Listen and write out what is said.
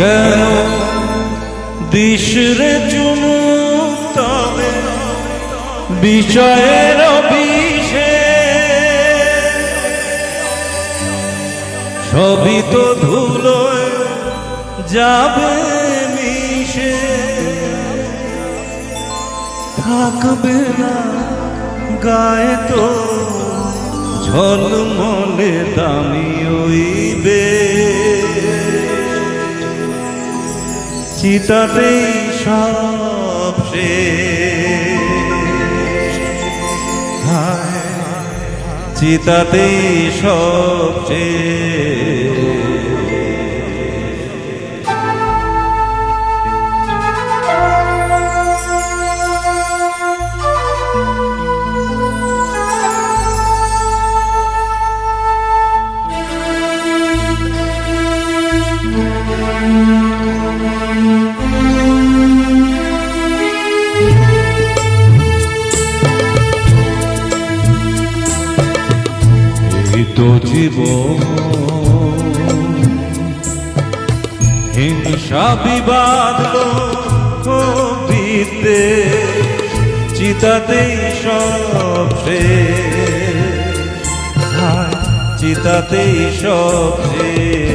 কেন দিশরে চুমু তবে বিষয়ের বিষে সবই তো ধুলোয় যাবে মিশে। থাকবে না গায়ে তো ঝলমলে দামি ওইবে চিতাতেই সব সে চিতাতেই সব এই তো জীবন। হিংসা বিবাদ কবিতে চিতাতেই সব শেষ। হায়, চিতাতেই সব শেষ।